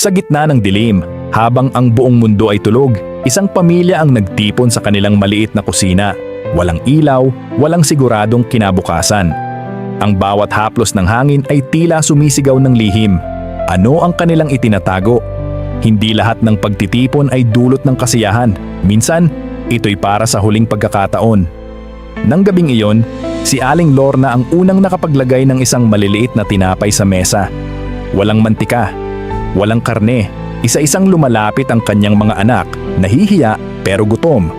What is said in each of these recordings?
Sa gitna ng dilim, habang ang buong mundo ay tulog, isang pamilya ang nagtipon sa kanilang maliit na kusina. Walang ilaw, walang siguradong kinabukasan. Ang bawat haplos ng hangin ay tila sumisigaw ng lihim. Ano ang kanilang itinatago? Hindi lahat ng pagtitipon ay dulot ng kasiyahan. Minsan, ito'y para sa huling pagkakataon. Nang gabing iyon, si Aling Lorna ang unang nakapaglagay ng isang maliliit na tinapay sa mesa. Walang mantika, walang karne, isa-isang lumalapit ang kanyang mga anak, nahihiya pero gutom.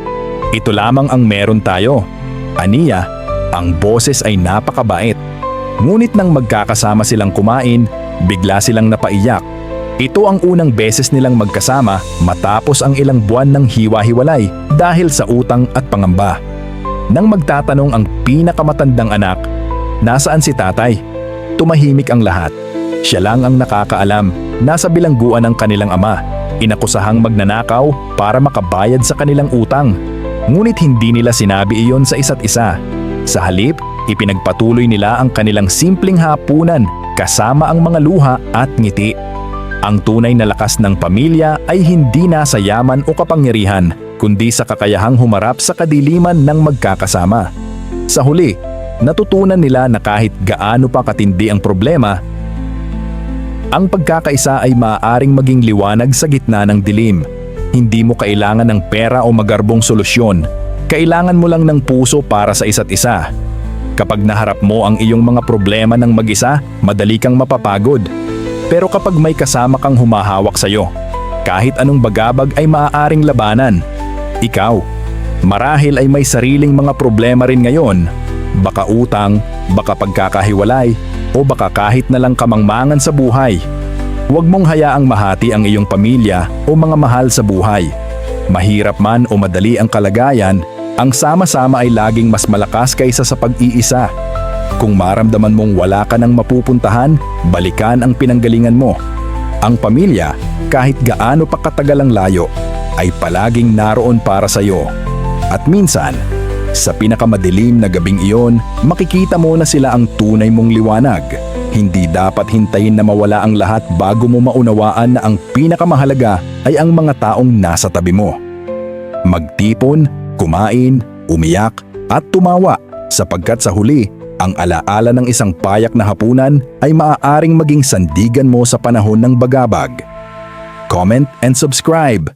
Ito lamang ang meron tayo. Aniya, ang boses ay napakabait. Ngunit nang magkakasama silang kumain, bigla silang napaiyak. Ito ang unang beses nilang magkasama matapos ang ilang buwan ng hiwa-hiwalay dahil sa utang at pangamba. Nang magtatanong ang pinakamatandang anak, nasaan si tatay? Tumahimik ang lahat. Siya lang ang nakakaalam, nasa bilangguan ng kanilang ama. Inakusahang magnanakaw para makabayad sa kanilang utang. Ngunit hindi nila sinabi iyon sa isa't isa. Sa halip, ipinagpatuloy nila ang kanilang simpleng hapunan kasama ang mga luha at ngiti. Ang tunay na lakas ng pamilya ay hindi nasa yaman o kapangyarihan, kundi sa kakayahang humarap sa kadiliman ng magkakasama. Sa huli, natutunan nila na kahit gaano pa katindi ang problema, ang pagkakaisa ay maaaring maging liwanag sa gitna ng dilim. Hindi mo kailangan ng pera o magarbong solusyon. Kailangan mo lang ng puso para sa isa't isa. Kapag naharap mo ang iyong mga problema ng mag-isa, madali kang mapapagod. Pero kapag may kasama kang humahawak sa'yo, kahit anong bagabag ay maaaring labanan. Ikaw, marahil ay may sariling mga problema rin ngayon. Baka utang, baka pagkakahiwalay, o baka kahit na lang kamangmangan sa buhay. Huwag mong hayaang mahati ang iyong pamilya o mga mahal sa buhay. Mahirap man o madali ang kalagayan, ang sama-sama ay laging mas malakas kaysa sa pag-iisa. Kung maramdaman mong wala ka ng mapupuntahan, balikan ang pinanggalingan mo. Ang pamilya, kahit gaano pa katagal ang layo, ay palaging naroon para sa iyo. At minsan, sa pinakamadilim na gabing iyon, makikita mo na sila ang tunay mong liwanag. Hindi dapat hintayin na mawala ang lahat bago mo maunawaan na ang pinakamahalaga ay ang mga taong nasa tabi mo. Magtipon, kumain, umiyak, at tumawa sapagkat sa huli, ang alaala ng isang payak na hapunan ay maaaring maging sandigan mo sa panahon ng bagabag. Comment and subscribe